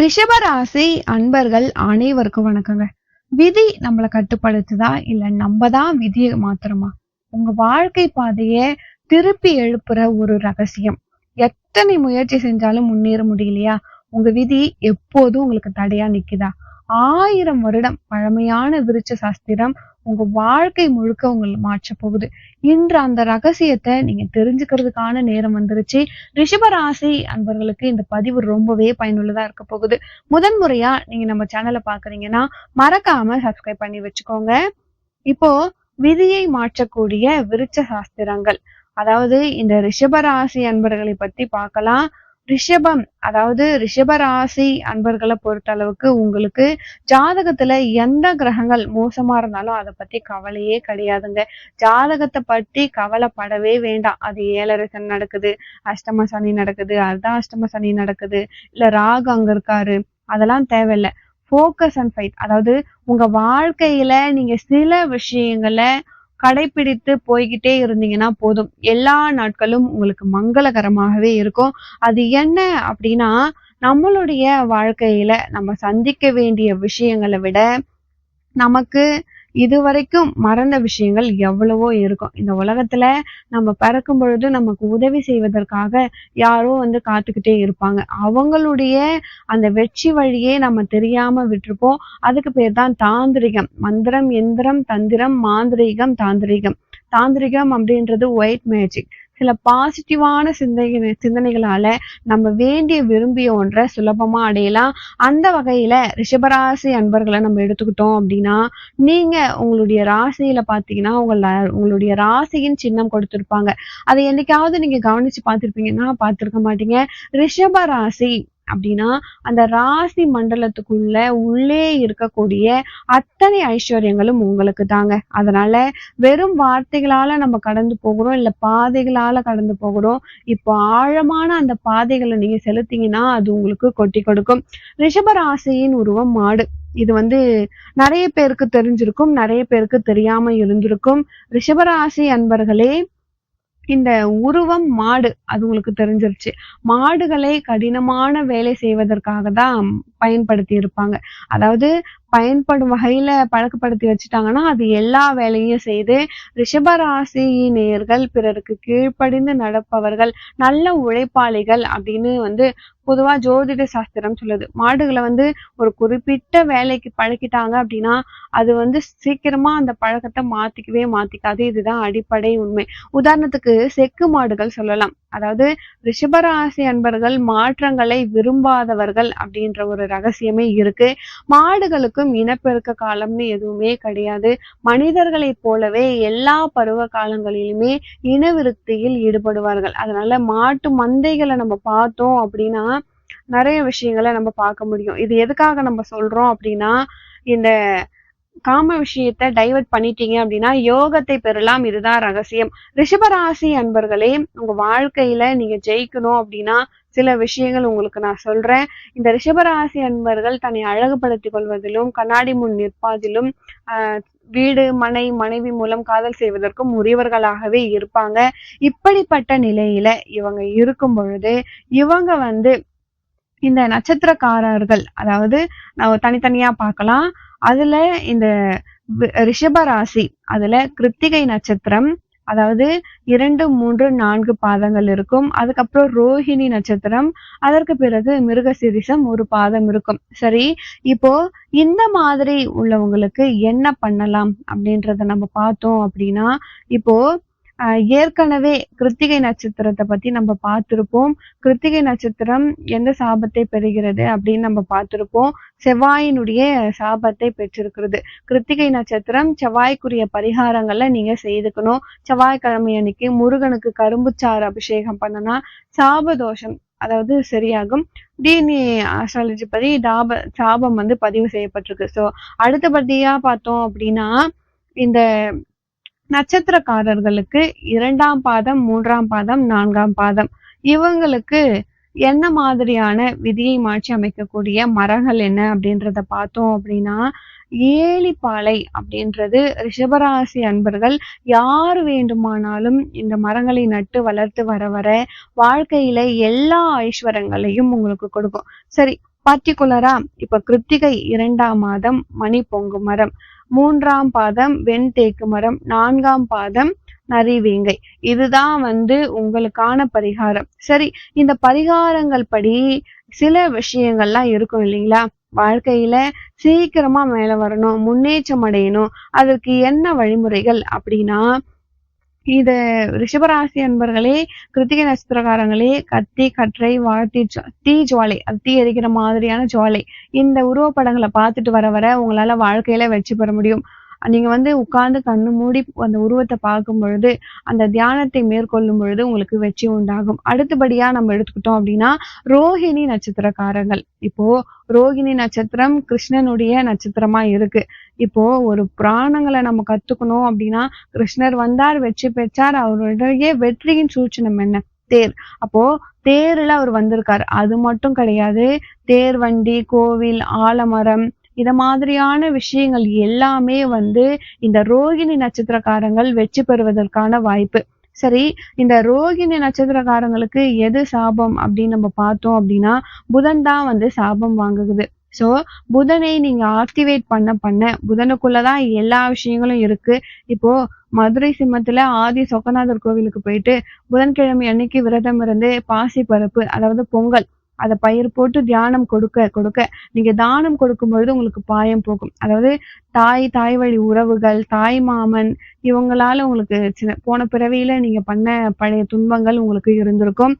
ரிஷபராசி அன்பர்கள் அனைவருக்கும் வணக்கங்க. விதி நம்மளை கட்டுப்படுத்துதா இல்ல நம்ம தான் விதியை மாத்திரமா உங்க வாழ்க்கை பாதைய திருப்பி எழுப்புற ஒரு ரகசியம். எத்தனை முயற்சி செஞ்சாலும் முன்னேற முடியலையா? உங்க விதி எப்போதும் உங்களுக்கு தடையா நிக்குதா? ஆயிரம் வருடம் பழமையான விருச்ச சாஸ்திரம் உங்க வாழ்க்கை முழுக்க உங்களை மாற்ற போகுது. இன்று அந்த ரகசியத்தை நீங்க தெரிஞ்சுக்கிறதுக்கான நேரம் வந்துருச்சு. ரிஷபராசி அன்பர்களுக்கு இந்த பதிவு ரொம்பவே பயனுள்ளதா இருக்க போகுது. முதன் முறையா நீங்க நம்ம சேனலை பாக்குறீங்கன்னா மறக்காம சப்ஸ்கிரைப் பண்ணி வச்சுக்கோங்க. இப்போ விதியை மாற்றக்கூடிய விருச்ச சாஸ்திரங்கள். அதாவது இந்த ரிஷபராசி அன்பர்களை பத்தி பார்க்கலாம். ரிஷபம் அதாவது ரிஷபராசி அன்பர்களை பொறுத்த அளவுக்கு உங்களுக்கு ஜாதகத்துல எந்த கிரகங்கள் மோசமா இருந்தாலும் அதை பத்தி கவலையே கிடையாதுங்க. ஜாதகத்தை பத்தி கவலைப்படவே வேண்டாம். அது ஏழரை சனி நடக்குது அஷ்டம சனி நடக்குது அர்த்த அஷ்டம சனி நடக்குது. இல்ல ராகு அங்க இருக்காரு அதெல்லாம் தேவையில்லை. ஃபோக்கஸ் அண்ட் ஃபைட் அதாவது உங்க வாழ்க்கையில நீங்க சில விஷயங்களை கடைபிடித்து போய்கிட்டே இருந்தீங்கன்னா போதும். எல்லா நாட்களும் உங்களுக்கு மங்களகரமாகவே இருக்கும். அது என்ன அப்படின்னா நம்மளுடைய வாழ்க்கையில நம்ம சந்திக்க வேண்டிய விஷயங்களை விட நமக்கு இது வரைக்கும் மறந்த விஷயங்கள் எவ்வளவோ இருக்கும். இந்த உலகத்துல நம்ம பிறக்கும் பொழுது நமக்கு உதவி செய்வதற்காக யாரோ வந்து காத்துக்கிட்டே இருப்பாங்க. அவங்களுடைய அந்த வெற்றி வழியே நம்ம தெரியாம விட்டுருப்போம். அதுக்கு பேர் தான் தாந்திரிகம். மந்திரம் எந்திரம் தந்திரம் மாந்திரீகம் தாந்திரிகம். தாந்திரிகம் அப்படின்றது ஒயிட் மேஜிக் சில பாசிட்டிவான சிந்தனை சிந்தனைகளால நம்ம வேண்டிய விரும்பிய ஒன்றை சுலபமா அடையலாம். அந்த வகையில ரிஷபராசி அன்பர்களை நம்ம எடுத்துக்கிட்டோம் அப்படின்னா நீங்க உங்களுடைய ராசியில பாத்தீங்கன்னா உங்கள உங்களுடைய ராசியின் சின்னம் கொடுத்திருப்பாங்க. அதை என்னைக்காவது நீங்க கவனிச்சு பார்த்திருப்பீங்கன்னா பார்த்திருக்க மாட்டீங்க. ரிஷப ராசி அப்படின்னா அந்த ராசி மண்டலத்துக்குள்ள உள்ளே இருக்கக்கூடிய அத்தனை ஐஸ்வர்யங்களும் உங்களுக்கு தாங்க. அதனால வெறும் வார்த்தைகளால நம்ம கடந்து போகிறோம் இல்ல பாதைகளால கடந்து போகிறோம் இப்போ ஆழமான அந்த பாதைகளை நீங்க செலுத்தீங்கன்னா அது உங்களுக்கு கொட்டி கொடுக்கும். ரிஷபராசியின் உருவம் மாடு. இது வந்து நிறைய பேருக்கு தெரிஞ்சிருக்கும் நிறைய பேருக்கு தெரியாம இருந்திருக்கும். ரிஷபராசி அன்பர்களே இந்த உருவம் மாடு அது உங்களுக்கு தெரிஞ்சிருச்சு. மாடுகளை கடினமான வேலை செய்வதற்காக தான் பயன்படுத்தி இருப்பாங்க. அதாவது பயன்படும் வகையில பழக்கப்படுத்தி வச்சுட்டாங்கன்னா அது எல்லா வேலையும் செய்து ரிஷபராசினியர்கள் பிறருக்கு கீழ்ப்படிந்து நடப்பவர்கள் நல்ல உழைப்பாளிகள் அப்படின்னு வந்து பொதுவா ஜோதிட சாஸ்திரம் சொல்லுது. மாடுகளை வந்து ஒரு குறிப்பிட்ட வேலைக்கு பழக்கிட்டாங்க அப்படின்னா அது வந்து சீக்கிரமா அந்த பழக்கத்தை மாத்திக்கவே மாத்திக்காது. இதுதான் அடிப்படை உண்மை. உதாரணத்துக்கு செக்கு மாடுகள் சொல்லலாம். அதாவது ரிஷபராசி அன்பர்கள் மாற்றங்களை விரும்பாதவர்கள் அப்படின்ற ஒரு ரகசியமே இருக்கு. மாடுகளுக்கும் இனப்பெருக்க காலம்னு எதுவுமே கிடையாது. மனிதர்களைப் போலவே எல்லா பருவ காலங்களிலுமே இனவிருத்தியில் ஈடுபடுவார்கள். அதனால மாட்டு மந்தைகளை நம்ம பார்த்தோம் அப்படின்னா நிறைய விஷயங்களை நம்ம பார்க்க முடியும். இது எதுக்காக நம்ம சொல்றோம் அப்படின்னா இந்த காம விஷயத்தை டைவர்ட் பண்ணிட்டீங்க அப்படின்னா யோகத்தை பெறலாம். இதுதான் ரகசியம். ரிஷபராசி அன்பர்களே உங்க வாழ்க்கையில நீங்க ஜெயிக்கணும் அப்படின்னா சில விஷயங்கள் உங்களுக்கு நான் சொல்றேன். இந்த ரிஷபராசி அன்பர்கள் தன்னை அழகுபடுத்திக் கொள்வதிலும் கண்ணாடி முன் நிற்பதிலும் வீடு மனை மனைவி மூலம் காதல் செய்வதற்கும் உரியவர்களாகவே இருப்பாங்க. இப்படிப்பட்ட நிலையில இவங்க இருக்கும் பொழுது இவங்க வந்து இந்த நட்சத்திரக்காரர்கள் அதாவது நம்ம தனித்தனியா பார்க்கலாம். அதுல இந்த ரிஷப ராசி அதுல கிருத்திகை நட்சத்திரம் அதாவது இரண்டு மூன்று நான்கு பாதங்கள் இருக்கும். அதுக்கப்புறம் ரோஹிணி நட்சத்திரம் அதற்கு பிறகு மிருகசிரிசம் ஒரு பாதம் இருக்கும். சரி இப்போ இந்த மாதிரி உள்ளவங்களுக்கு என்ன பண்ணலாம் அப்படின்றத நம்ம பார்த்தோம் அப்படின்னா இப்போ ஏற்கனவே கிருத்திகை நட்சத்திரத்தை பத்தி நம்ம பார்த்திருப்போம். கிருத்திகை நட்சத்திரம் எந்த சாபத்தை பெறுகிறது அப்படின்னு நம்ம பார்த்திருப்போம். செவ்வாயினுடைய சாபத்தை பெற்றிருக்கிறது. கிருத்திகை நட்சத்திரம் செவ்வாய்க்குரிய பரிகாரங்களை நீங்க செய்துக்கணும். செவ்வாய்க்கிழமை அன்னைக்கு முருகனுக்கு கரும்புச்சாறு அபிஷேகம் பண்ணனா சாப தோஷம் அதாவது சரியாகும். டிஎன்ஏ ஆஸ்ட்ராலஜி படி டாப சாபம் வந்து பதிவு செய்யப்பட்டிருக்கு. ஸோ அடுத்தபடியா பார்த்தோம் அப்படின்னா இந்த நட்சத்திரக்காரர்களுக்கு இரண்டாம் பாதம் மூன்றாம் பாதம் நான்காம் பாதம். இவங்களுக்கு என்ன மாதிரியான விதியை மாற்றி அமைக்கக்கூடிய மரங்கள் என்ன அப்படின்றத பார்த்தோம் அப்படின்னா ஏலிப்பாலை அப்படின்றது ரிஷபராசி அன்பர்கள் யார் வேண்டுமானாலும் இந்த மரங்களை நட்டு வளர்த்து வர வர வாழ்க்கையில எல்லா ஐஸ்வரங்களையும் உங்களுக்கு கொடுக்கும். சரி பர்டிகுலரா இப்ப கிருத்திகை இரண்டாம் மாதம் மணி பொங்கு மரம். மூன்றாம் பாதம் வெண் தேக்கு மரம் நான்காம் பாதம் நரிவேங்கை இதுதான் வந்து உங்களுக்கான பரிகாரம். சரி இந்த பரிகாரங்கள் படி சில விஷயங்கள்லாம் இருக்கும் இல்லைங்களா? வாழ்க்கையில சீக்கிரமா மேல வரணும் முன்னேற்றம் அடையணும் அதற்கு என்ன வழிமுறைகள் அப்படின்னா இது ரிஷபராசி அன்பர்களே கிருத்திகை நட்சத்திரக்காரங்களே கத்தி கற்றை வாழ்த்தி தீ ஜுவாலை அது தீ எரிக்கிற மாதிரியான ஜுவாலை. இந்த உருவப்படங்களை பார்த்துட்டு வர வர உங்களால வாழ்க்கையில வெற்றி பெற முடியும். நீங்க வந்து உட்கார்ந்து கண்ணு மூடி அந்த உருவத்தை பார்க்கும் பொழுது அந்த தியானத்தை மேற்கொள்ளும் பொழுது உங்களுக்கு வெற்றி உண்டாகும். அடுத்தபடியா நம்ம எடுத்துக்கிட்டோம் அப்படின்னா ரோஹிணி நட்சத்திரக்காரங்கள் இப்போ ரோகிணி நட்சத்திரம் கிருஷ்ணனுடைய நட்சத்திரமா இருக்கு. இப்போ ஒரு புராணங்களை நம்ம கத்துக்கணும் அப்படின்னா கிருஷ்ணர் வந்தார் வெற்றி பெற்றார் அவருடைய வெற்றியின் சூச்சனம் என்ன? தேர். அப்போ தேர்ல அவர் வந்திருக்காரு. அது மட்டும் கிடையாது தேர் வண்டி கோவில் ஆலமரம் இத மாதிரியான விஷயங்கள் எல்லாமே வந்து இந்த ரோகிணி நட்சத்திரக்காரங்கள் வெற்றி பெறுவதற்கான வாய்ப்பு. சரி இந்த ரோகிணி நட்சத்திரக்காரங்களுக்கு எது சாபம் அப்படின்னு நம்ம பார்த்தோம் அப்படின்னா புதன் தான் வந்து சாபம் வாங்குது. ஸோ புதனை நீங்கள் ஆக்டிவேட் பண்ண பண்ண புதனுக்குள்ளதான் எல்லா விஷயங்களும் இருக்கு. இப்போ மதுரை சிம்மத்தில் ஆதி சொக்கநாதர் கோவிலுக்கு போயிட்டு புதன்கிழமை அன்னைக்கு விரதம் இருந்து பாசி பருப்பு அதாவது பொங்கல் அதை பயிர் போட்டு தியானம் கொடுக்க கொடுக்க நீங்க தானம் கொடுக்கும் பொழுது உங்களுக்கு பாயம் போகும். அதாவது தாய் தாய் வழி உறவுகள் தாய் மாமன் இவங்களால உங்களுக்கு சின்ன போன பிறவியில நீங்க பண்ண பழைய துன்பங்கள் உங்களுக்கு இருந்திருக்கும்.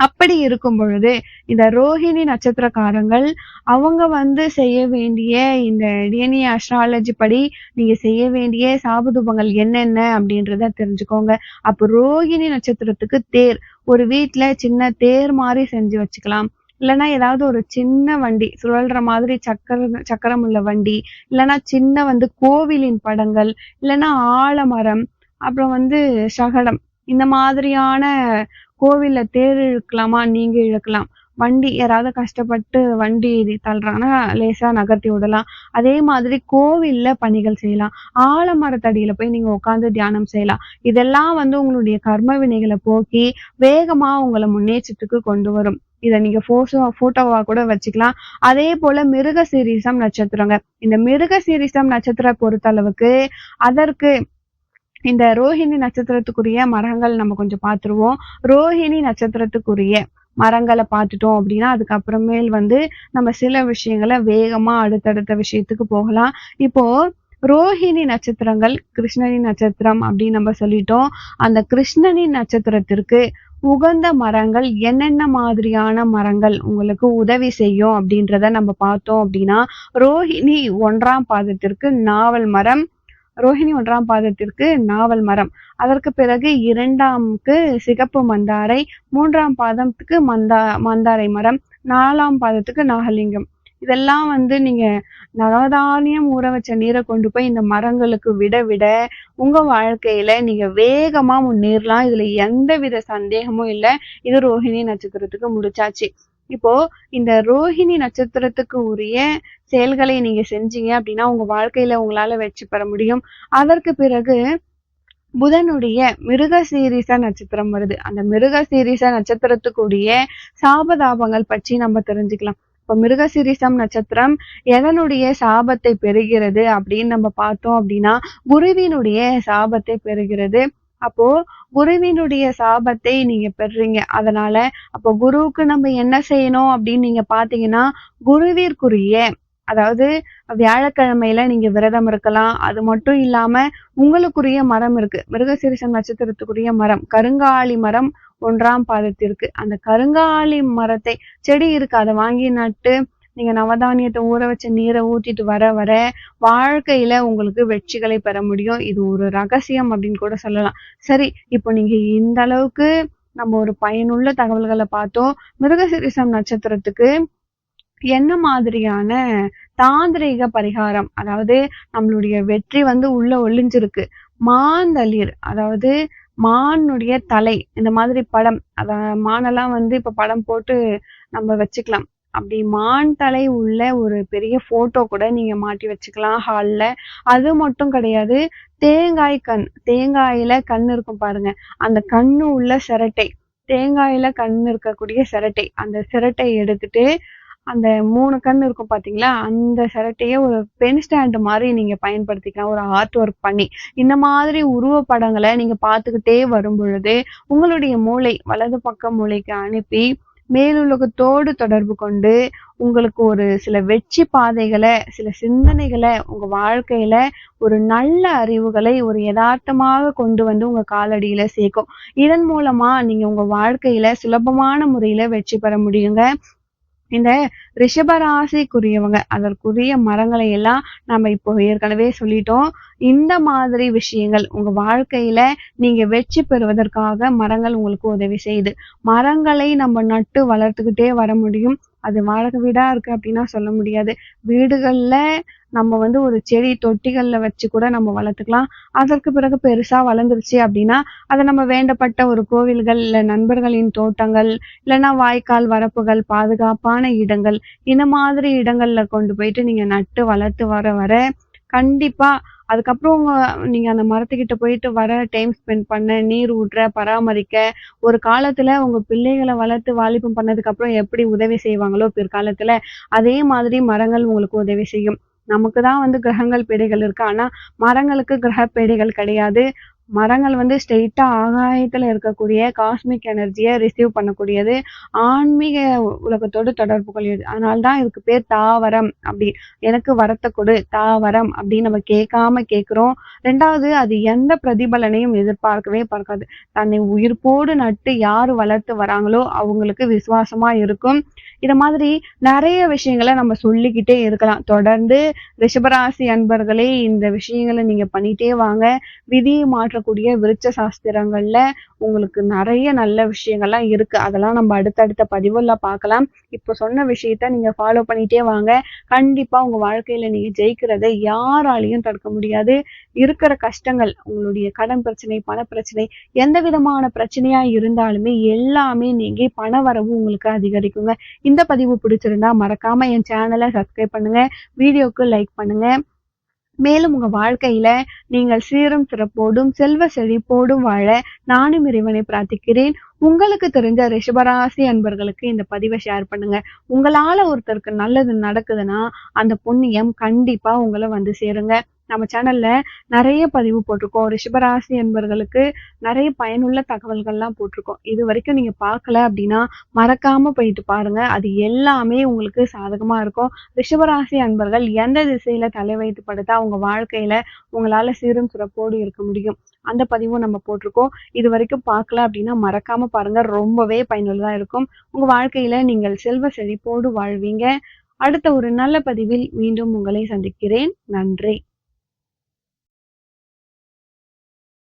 அப்படி இருக்கும் பொழுது இந்த ரோஹிணி நட்சத்திரக்காரங்கள் அவங்க வந்து செய்ய வேண்டிய இந்த டிஎன்ஏ அஸ்ட்ராலஜி படி நீங்க செய்ய வேண்டிய சாபதூபங்கள் என்னென்ன அப்படின்றத தெரிஞ்சுக்கோங்க. அப்போ ரோஹிணி நட்சத்திரத்துக்கு தேர் ஒரு வீட்டுல சின்ன தேர் மாதிரி செஞ்சு வச்சுக்கலாம். இல்லைன்னா ஏதாவது ஒரு சின்ன வண்டி சுழல்ற மாதிரி சக்கர சக்கரம் உள்ள வண்டி இல்லைன்னா சின்ன வந்து கோவிலின் படங்கள் இல்லைன்னா ஆலமரம் அப்புறம் வந்து சகடம் இந்த மாதிரியான கோவில்ல தேர் இழுக்கலாமா நீங்க இழுக்கலாம். வண்டி யாராவது கஷ்டப்பட்டு வண்டி தள்ளுறாங்கன்னா லேசா நகர்த்தி விடலாம். அதே மாதிரி கோவில்ல பணிகள் செய்யலாம். ஆலமரத்தடியில போய் நீங்க உட்காந்து தியானம் செய்யலாம். இதெல்லாம் வந்து உங்களுடைய கர்ம வினைகளை போக்கி வேகமா உங்களை முன்னேற்றத்துக்கு கொண்டு வரும். இதை நீங்க போட்டோ போட்டோவா கூட வச்சுக்கலாம். அதே போல மிருக சீரிசம் நட்சத்திரங்க. இந்த மிருக சீரிசம் நட்சத்திர பொறுத்தளவுக்கு அதற்கு இந்த ரோஹிணி நட்சத்திரத்துக்குரிய மரங்கள் நம்ம கொஞ்சம் பார்த்துருவோம். ரோஹிணி நட்சத்திரத்துக்குரிய மரங்களை பார்த்துட்டோம் அப்படின்னா அதுக்கப்புறமேல் வந்து நம்ம சில விஷயங்களை வேகமா அடுத்தடுத்த விஷயத்துக்கு போகலாம். இப்போ ரோஹிணி நட்சத்திரங்கள் கிருஷ்ணனின் நட்சத்திரம் அப்படின்னு நம்ம சொல்லிட்டோம். அந்த கிருஷ்ணனி நட்சத்திரத்திற்கு உகந்த மரங்கள் என்னென்ன மாதிரியான மரங்கள் உங்களுக்கு உதவி செய்யும் அப்படின்றத நம்ம பார்த்தோம் அப்படின்னா ரோஹிணி ஒன்றாம் பாதத்திற்கு நாவல் மரம் ரோஹிணி ஒன்றாம் பாதத்திற்கு நாவல் மரம். அதற்கு பிறகு இரண்டாம்க்கு சிகப்பு மந்தாரை மூன்றாம் பாதத்துக்கு மந்தா மந்தாரை மரம் நாலாம் பாதத்துக்கு நாகலிங்கம். இதெல்லாம் வந்து நீங்க நவதானியம் ஊற வச்ச நீரை கொண்டு போய் இந்த மரங்களுக்கு விட விட உங்க வாழ்க்கையில நீங்க வேகமா முன்னேறலாம். இதுல எந்த வித சந்தேகமும் இல்லை. இது ரோஹிணி நட்சத்திரத்துக்கு முடிச்சாச்சு. இப்போ இந்த ரோஹிணி நட்சத்திரத்துக்கு உரிய செயல்களை நீங்க செஞ்சீங்க அப்படின்னா உங்க வாழ்க்கையில உங்களால வெற்றி பெற முடியும். அதற்கு பிறகு புதனுடைய மிருக சீரிச நட்சத்திரம் வருது. அந்த மிருக சீரிச நட்சத்திரத்துக்குரிய சாபதாபங்கள் பற்றி நம்ம தெரிஞ்சுக்கலாம். இப்போ மிருகசிரிசம் நட்சத்திரம் எதனுடைய சாபத்தை பெறுகிறது அப்படின்னு நம்ம பார்த்தோம் அப்படின்னா குருவினுடைய சாபத்தை பெறுகிறது. அப்போ குருவினுடைய சாபத்தை நீங்க பெறுறீங்க. அதனால அப்போ குருவுக்கு நம்ம என்ன செய்யணும் அப்படின்னு நீங்க பாத்தீங்கன்னா குருவிற்குரிய அதாவது வியாழக்கிழமையில நீங்க விரதம் இருக்கலாம். அது மட்டும் இல்லாம உங்களுக்குரிய மரம் இருக்கு. மிருகசீரிசம் நட்சத்திரத்துக்குரிய மரம். கருங்காலி மரம் ஒன்றாம் பாதத்திற்கு. அந்த கருங்காலி மரத்தை செடி இருக்கு. அதை வாங்கி நட்டு நீங்க நவதானியத்தை ஊற வச்ச நீரை ஊத்திட்டு வர வர வாழ்க்கையில உங்களுக்கு வெற்றிகளை பெற முடியும். இது ஒரு ரகசியம் அப்படின்னு கூட சொல்லலாம். சரி இப்போ நீங்க இந்த அளவுக்கு நம்ம ஒரு பயனுள்ள தகவல்களை பார்த்தோம். மிருகசிரிசம் நட்சத்திரத்துக்கு என்ன மாதிரியான தாந்திரீக பரிகாரம் அதாவது நம்மளுடைய வெற்றி வந்து உள்ள ஒளிஞ்சிருக்கு. மாந்தளிர் அதாவது மானுடைய தலை இந்த மாதிரி படம் அத மானெல்லாம் வந்து இப்ப படம் போட்டு நம்ம வச்சுக்கலாம். அப்படி மான் தலை உள்ள ஒரு பெரிய போட்டோ கூட நீங்க மாட்டி வச்சுக்கலாம் ஹாலில் அது மட்டும் கிடையாது தேங்காய் கண் தேங்காயில கண் இருக்கும் பாருங்க. அந்த கண்ணு உள்ள சிரட்டை தேங்காயில கண் இருக்கக்கூடிய சிரட்டை அந்த சிரட்டை எடுத்துட்டு அந்த மூணு கண் இருக்கும் பாத்தீங்களா? அந்த சிரட்டையே ஒரு பென் ஸ்டாண்ட் மாதிரி நீங்க பயன்படுத்திக்கலாம். ஒரு ஆர்ட் ஒர்க் பண்ணி. இந்த மாதிரி உருவப்படங்களை நீங்க பார்த்துக்கிட்டே வரும் பொழுது உங்களுடைய மூளை வலது பக்க மூளைக்கு அனுப்பி மேலுலகத்தோடு தொடர்பு கொண்டு உங்களுக்கு ஒரு சில வெற்றி பாதைகளை சில சிந்தனைகளை உங்கள் வாழ்க்கையில் ஒரு நல்ல அறிவுகளை ஒரு யதார்த்தமாக கொண்டு வந்து உங்கள் காலடியில சேர்க்கும். இதன் மூலமாக நீங்கள் உங்கள் வாழ்க்கையில் சுலபமான முறையில் வெற்றி பெற முடியுங்க. இந்த ரிஷபராசிக்குரியவங்க அதற்குரிய மரங்களை எல்லாம் நம்ம இப்போ ஏற்கனவே சொல்லிட்டோம். இந்த மாதிரி விஷயங்கள் உங்க வாழ்க்கையில நீங்க வெற்றி பெறுவதற்காக மரங்கள் உங்களுக்கு உதவி செய்யுது. மரங்களை நம்ம நட்டு வளர்த்துக்கிட்டே வர முடியும். அது வாடகை வீடா இருக்கு அப்படின்னா சொல்ல முடியாது. வீடுகள்ல நம்ம வந்து ஒரு செடி தொட்டிகள்ல வச்சு கூட நம்ம வளர்த்துக்கலாம். அதற்கு பிறகு பெருசா வளர்ந்துருச்சு அப்படின்னா அதை நம்ம வேண்டப்பட்ட ஒரு கோவில்கள் இல்ல நண்பர்களின் தோட்டங்கள் இல்லைன்னா வாய்க்கால் வரப்புகள் பாதுகாப்பான இடங்கள் இந்த மாதிரி இடங்கள்ல கொண்டு போயிட்டு நீங்க நட்டு வளர்த்து வர வர கண்டிப்பா. அதுக்கப்புறம் உங்க நீங்க அந்த மரத்துக்கிட்ட போயிட்டு வர டைம் ஸ்பெண்ட் பண்ண நீர் ஊற்ற பராமரிக்க ஒரு காலத்துல உங்க பிள்ளைகளை வளர்த்து வாலிபம் பண்ணதுக்கு அப்புறம் எப்படி உதவி செய்வாங்களோ பிற்காலத்துல அதே மாதிரி மரங்கள் உங்களுக்கு உதவி செய்யும். நமக்கு தான் வந்து கிரகங்கள் பேடைகள் இருக்கு. ஆனா மரங்களுக்கு கிரக பேடைகள் கிடையாது. மரங்கள் வந்து ஸ்ட்ரெயிட்டா ஆகாயத்துல இருக்கக்கூடிய காஸ்மிக் எனர்ஜியை ரிசீவ் பண்ணக்கூடியது ஆன்மீக உலகத்தோடு தொடர்பு கொள்கிறது அதனால்தான் இதுக்கு பேர் தாவரம் அப்படி. எனக்கு வரத்தை கொடு தாவரம் அப்படின்னு நம்ம கேட்காம கேட்குறோம். ரெண்டாவது அது எந்த பிரதிபலனையும் எதிர்பார்க்கவே பார்க்காது. தன்னை உயிர்ப்போடு நட்டு யார் வளர்த்து வராங்களோ அவங்களுக்கு விசுவாசமா இருக்கும். இத மாதிரி நிறைய விஷயங்களை நம்ம சொல்லிக்கிட்டே இருக்கலாம். தொடர்ந்து ரிஷபராசி அன்பர்களே இந்த விஷயங்களை நீங்க பண்ணிட்டே வாங்க. விதியை மாற்றக்கூடிய விருட்ச சாஸ்திரங்கள்ல உங்களுக்கு நிறைய நல்ல விஷயங்கள்லாம் இருக்கு. அதெல்லாம் நம்ம அடுத்தடுத்த பதிவுல பார்க்கலாம் இப்போ சொன்ன விஷயத்த நீங்க ஃபாலோ பண்ணிட்டே வாங்க. கண்டிப்பா உங்க வாழ்க்கையில நீங்க ஜெயிக்கிறதை யாராலையும் தடுக்க முடியாது. இருக்கிற கஷ்டங்கள் உங்களுடைய கடன் பிரச்சனை பண பிரச்சனை எந்த விதமான பிரச்சனையா இருந்தாலுமே எல்லாமே நீங்க பண வரவு உங்களுக்கு அதிகரிக்குங்க. இந்த பதிவு பிடிச்சிருந்தா மறக்காம என் சேனலை சப்ஸ்கிரைப் பண்ணுங்க வீடியோக்கு லைக் பண்ணுங்க. மேலும் உங்க வாழ்க்கையில நீங்கள் சீரும் சிறப்போடும் செல்வ செழிப்போடும் வாழ நானும் இறைவனை பிரார்த்திக்கிறேன். உங்களுக்கு தெரிஞ்ச ரிஷபராசி அன்பர்களுக்கு இந்த பதிவை ஷேர் பண்ணுங்க. உங்களால ஒருத்தருக்கு நல்லது நடக்குதுன்னா அந்த புண்ணியம் கண்டிப்பா உங்களை வந்து சேருங்க. நம்ம சேனல்ல நிறைய பதிவு போட்டிருக்கோம். ரிஷபராசி என்பர்களுக்கு நிறைய பயனுள்ள தகவல்கள்லாம் போட்டிருக்கோம். இது வரைக்கும் நீங்க பார்க்கல அப்படின்னா மறக்காம போயிட்டு பாருங்க. அது எல்லாமே உங்களுக்கு சாதகமா இருக்கும். ரிஷபராசி அன்பர்கள் எந்த திசையில தலை வைத்து படுத்தா உங்க வாழ்க்கையில உங்களால சீரும் சிறப்போடு இருக்க முடியும்? அந்த பதிவும் நம்ம போட்டிருக்கோம். இது வரைக்கும் பார்க்கல அப்படின்னா மறக்காம பாருங்க. ரொம்பவே பயனுள்ளதா இருக்கும். உங்க வாழ்க்கையில நீங்கள் செல்வ செழிப்போடு வாழ்வீங்க. அடுத்த ஒரு நல்ல பதிவில் மீண்டும் உங்களை சந்திக்கிறேன். நன்றி.